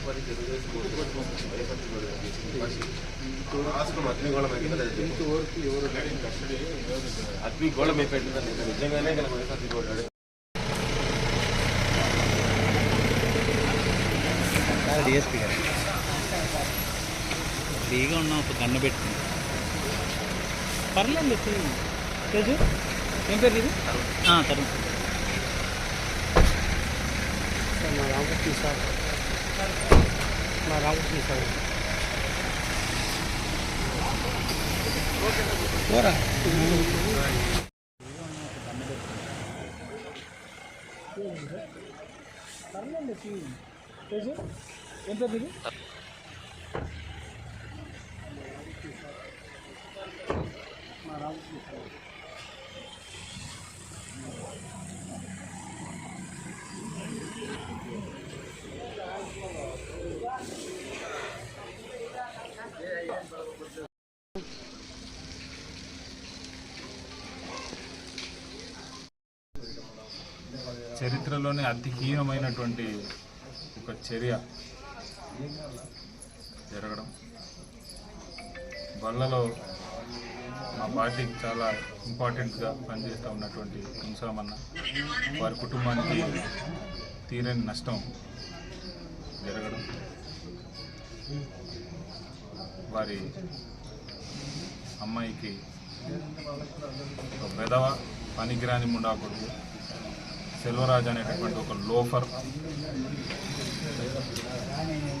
ఏ పని తెలుగుదేశం వైఎస్ఆర్సీ రాష్ట్రం అగ్నిగోళం అయిపోయింది. అగ్నిగోళం అయిపోయింది నిజంగానే కనుక వైఎస్ఆర్సీ కొట్టాడు డిఎస్పీ గారు. ఫ్రీగా ఉన్నాం ఒక కన్ను పెట్టుకుని. పర్లేదు తేజు ఏం పేరు ఇది తరుణ్. మా రామకృష్ణ సార్. మా రామకృష్ణ సార్ పోరా తేజు ఏం పేరు ఇది మా రామకృష్ణ చరిత్రలోనే అతి హీనమైనటువంటి ఒక చర్య జరగడం. వల్లలో మా పార్టీకి చాలా ఇంపార్టెంట్గా పనిచేస్తూ ఉన్నటువంటి మున్సామన్న వారి కుటుంబానికి తీరని నష్టం జరగడం. వారి అమ్మాయికి ఒక వెధవ పనికిరాని ముండా కొడుకు సెల్వరాజ్ అనేటటువంటి ఒక లోఫర్.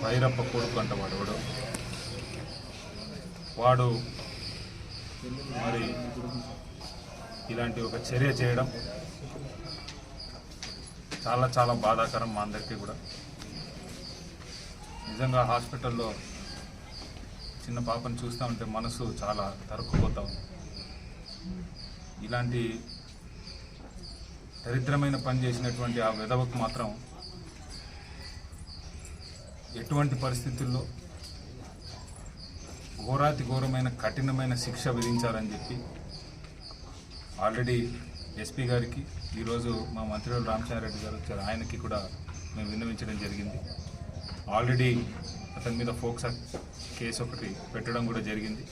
భైరప్ప కొడుకు అంట వాడు వాడు వాడు మరి ఇలాంటి ఒక చర్య చేయడం చాలా చాలా బాధాకరం మా అందరికీ కూడా. నిజంగా హాస్పిటల్లో చిన్న పాపను చూస్తూ ఉంటే మనసు చాలా తరుక్కుపోతా ఉంది. ఇలాంటి దరిద్రమైన పని చేసినటువంటి ఆ విధవకు మాత్రం ఎటువంటి పరిస్థితుల్లో ఘోరాతి ఘోరమైన కఠినమైన శిక్ష విధించాలని చెప్పి ఆల్రెడీ ఎస్పీ గారికి ఈరోజు మా మంత్రి రామచంద్రారెడ్డి గారు వచ్చారు. ఆయనకి కూడా మేము విన్నవించడం జరిగింది. ఆల్రెడీ అతని మీద ఫోక్స్ కేసు ఒకటి పెట్టడం కూడా జరిగింది.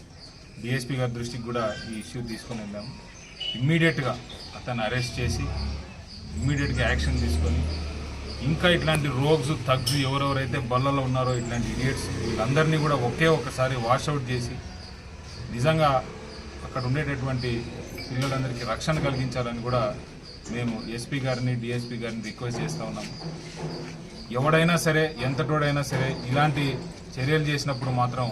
డిఎస్పీ గారి దృష్టికి కూడా ఈ ఇష్యూ తీసుకొని వెళ్ళాము. ఇమ్మీడియట్గా అతన్ని అరెస్ట్ చేసి ఇమ్మీడియట్గా యాక్షన్ తీసుకొని ఇంకా ఇట్లాంటి రోగ్స్ తగ్గు ఎవరెవరైతే బల్లలో ఉన్నారో ఇట్లాంటి ఇడియట్స్ వీళ్ళందరినీ కూడా ఒకే ఒక్కసారి వాషౌట్ చేసి నిజంగా అక్కడ ఉండేటటువంటి పిల్లలందరికీ రక్షణ కలిగించాలని కూడా మేము ఎస్పీ గారిని డిఎస్పీ గారిని రిక్వెస్ట్ చేస్తూ ఉన్నాము ఎవడైనా సరే ఎంతటోడైనా సరే ఇలాంటి చర్యలు చేసినప్పుడు మాత్రం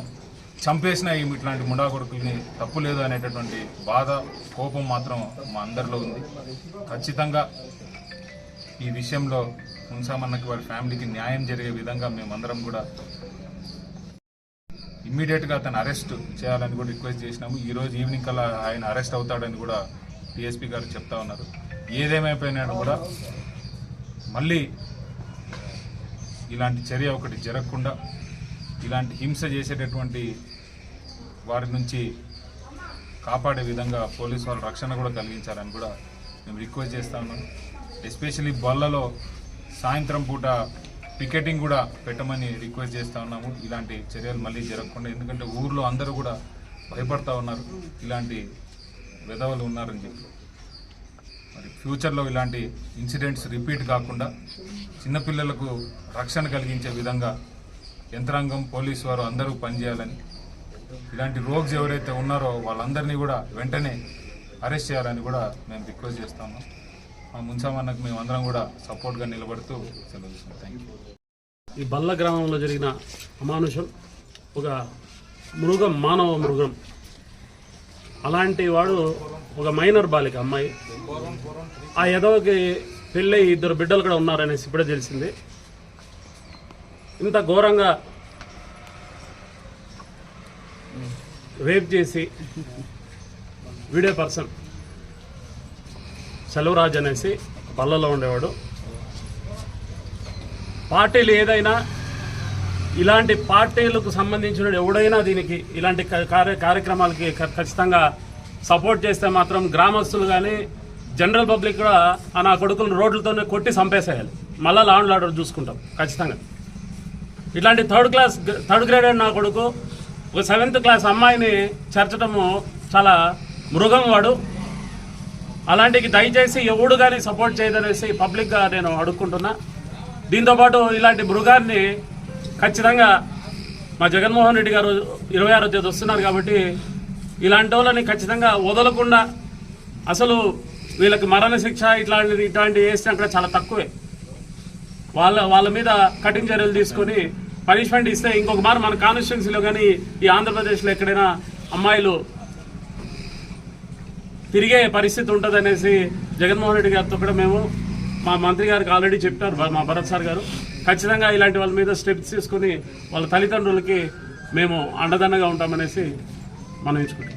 చంపేసిన ఈ ఇట్లాంటి ముండా కొడుకుల్ని తప్పు లేదు అనేటటువంటి బాధ కోపం మాత్రం మా అందరిలో ఉంది. ఖచ్చితంగా ఈ విషయంలో మున్సామన్నకి వారి ఫ్యామిలీకి న్యాయం జరిగే విధంగా మేమందరం కూడా ఇమ్మీడియట్గా అతను అరెస్ట్ చేయాలని కూడా రిక్వెస్ట్ చేసినాము. ఈ రోజు ఈవినింగ్ కల్లా ఆయన అరెస్ట్ అవుతాడని కూడా డిఎస్పీ గారు చెప్తా ఉన్నారు. ఏదేమైపోయినా కూడా మళ్ళీ ఇలాంటి చర్య ఒకటి జరగకుండా ఇలాంటి హింస చేసేటటువంటి వారి నుంచి కాపాడే విధంగా పోలీసు వాళ్ళు రక్షణ కూడా కలిగించాలని కూడా మేము రిక్వెస్ట్ చేస్తా ఉన్నాం. ఎస్పెషలీ బళ్ళలో సాయంత్రం పూట పికెటింగ్ కూడా పెట్టమని రిక్వెస్ట్ చేస్తూ ఉన్నాము. ఇలాంటి చర్యలు మళ్ళీ జరగకుండా ఎందుకంటే ఊర్లో అందరూ కూడా భయపడతా ఉన్నారు. ఇలాంటి విధవలు ఉన్నారని చెప్పి. మరి ఫ్యూచర్లో ఇలాంటి ఇన్సిడెంట్స్ రిపీట్ కాకుండా చిన్నపిల్లలకు రక్షణ కలిగించే విధంగా యంత్రాంగం పోలీసు వారు అందరూ పనిచేయాలని ఇలాంటి రోగ్స్ ఎవరైతే ఉన్నారో వాళ్ళందరినీ కూడా వెంటనే అరెస్ట్ చేయాలని కూడా మేము రిక్వెస్ట్ చేస్తాము మా మున్సామన్నకు మేమందరం కూడా సపోర్ట్గా నిలబడుతూ సెలవు థ్యాంక్ యూ ఈ బల్ల గ్రామంలో జరిగిన అమానుషం ఒక మృగం మానవ మృగం. అలాంటి వాడు ఒక మైనర్ బాలిక అమ్మాయి. ఆ ఎదవకి పెళ్ళై ఇద్దరు బిడ్డలు కూడా ఉన్నారనేసి ఇప్పుడే తెలిసింది. ఇంత ఘోరంగా రేప్ చేసి వీడియో పర్సన్. సెలవురాజు అనేసి పల్లెలో ఉండేవాడు. పార్టీలు ఏదైనా ఇలాంటి పార్టీలకు సంబంధించిన ఎవడైనా దీనికి ఇలాంటి క- కార్య కార్యక్రమాలకి ఖచ్చితంగా సపోర్ట్ చేస్తే మాత్రం గ్రామస్తులు కానీ జనరల్ పబ్లిక్ కూడా ఆ నా కొడుకులను రోడ్లతోనే కొట్టి చంపేసేయాలి. మళ్ళీ లాండ్ ఆర్డర్ చూసుకుంటాం ఖచ్చితంగా. ఇట్లాంటి థర్డ్ క్లాస్ థర్డ్ గ్రేడ్ నా కొడుకు ఒక సెవెంత్ క్లాస్ అమ్మాయిని చేర్చడము చాలా మృగం వాడు. అలాంటికి దయచేసి ఎవడు కానీ సపోర్ట్ చేయదనేసి పబ్లిక్గా నేను అడుక్కుంటున్నా. దీంతోపాటు ఇలాంటి మృగాన్ని ఖచ్చితంగా మా జగన్మోహన్ రెడ్డి గారు ఇరవై ఆరో తేదీ వస్తున్నారు కాబట్టి ఇలాంటి వాళ్ళని ఖచ్చితంగా వదలకుండా అసలు వీళ్ళకి మరణశిక్ష ఇట్లాంటిది ఇట్లాంటివి వేస్తే అక్కడ చాలా తక్కువే. వాళ్ళ వాళ్ళ మీద కఠిన చర్యలు తీసుకొని పనిష్మెంట్ ఇస్తే ఇంకొక మారు మన కాన్స్టిట్యున్సీలో కానీ ఈ ఆంధ్రప్రదేశ్లో ఎక్కడైనా అమ్మాయిలు తిరిగే పరిస్థితి ఉంటుందనేసి జగన్మోహన్ రెడ్డి గారితో కూడా మేము మా మంత్రి గారికి ఆల్రెడీ చెప్పారు మా భరత్ సార్ గారు. ఖచ్చితంగా ఇలాంటి వాళ్ళ మీద స్టెప్స్ తీసుకొని వాళ్ళ తల్లిదండ్రులకి మేము అండదండగా ఉంటామనేసి మనం ఎంచుకుంటాం